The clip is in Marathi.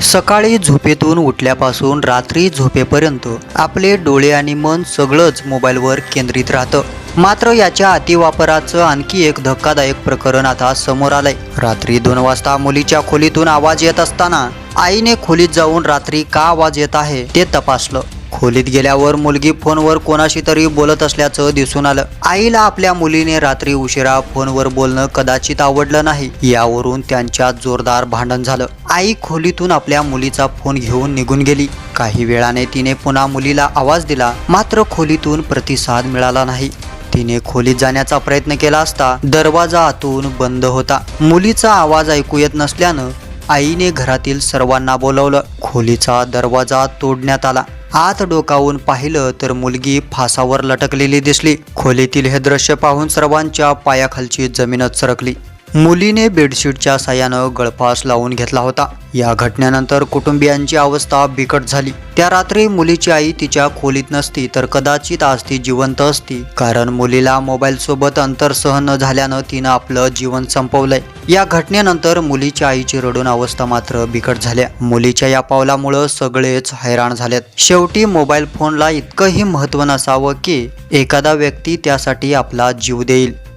सकाळी झोपेतून उठल्यापासून रात्री झोपेपर्यंत आपले डोळे आणि मन सगळंच मोबाईलवर केंद्रित राहतं. मात्र याच्या अतिवापराचं आणखी एक धक्कादायक प्रकरण आता समोर आलंय. रात्री दोन वाजता मुलीच्या खोलीतून आवाज येत असताना आईने खोलीत जाऊन रात्री का आवाज येत आहे ते तपासलं. खोलीत गेल्यावर मुलगी फोनवर कोणाशी तरी बोलत असल्याचं दिसून आलं. आईला आपल्या मुलीने रात्री उशिरा फोनवर बोलणं कदाचित आवडलं नाही. यावरून त्यांच्यात जोरदार भांडण झालं. आई खोलीतून आपल्या मुलीचा फोन घेऊन निघून गेली. काही वेळाने तिने पुन्हा मुलीला आवाज दिला. मात्र खोलीतून प्रतिसाद मिळाला नाही. तिने खोलीत जाण्याचा प्रयत्न केला असता दरवाजा आतून बंद होता. मुलीचा आवाज ऐकू येत नसल्यानं आईने घरातील सर्वांना बोलवलं. खोलीचा दरवाजा तोडण्यात आला. आत डोकावून पाहिलं तर मुलगी फासावर लटकलेली दिसली. खोलीतील हे दृश्य पाहून सर्वांच्या पायाखालची जमीनच सरकली. मुलीने बेडशीटच्या साह्यानं गळफास लावून घेतला होता. या घटनेनंतर कुटुंबियांची अवस्था बिकट झाली. त्या रात्री मुलीची आई तिच्या खोलीत नसती तर कदाचित आज ती जिवंत असती. कारण मुलीला मोबाईल सोबत अंतर सहन न झाल्यानं तिनं आपलं जीवन संपवलंय. या घटनेनंतर मुलीच्या आईची रडून अवस्था मात्र बिकट झाल्या. मुलीच्या या पावलामुळं सगळेच हैराण झालेत. शेवटी मोबाईल फोनला इतकंही महत्त्व नसावं की एखादा व्यक्ती त्यासाठी आपला जीव देईल.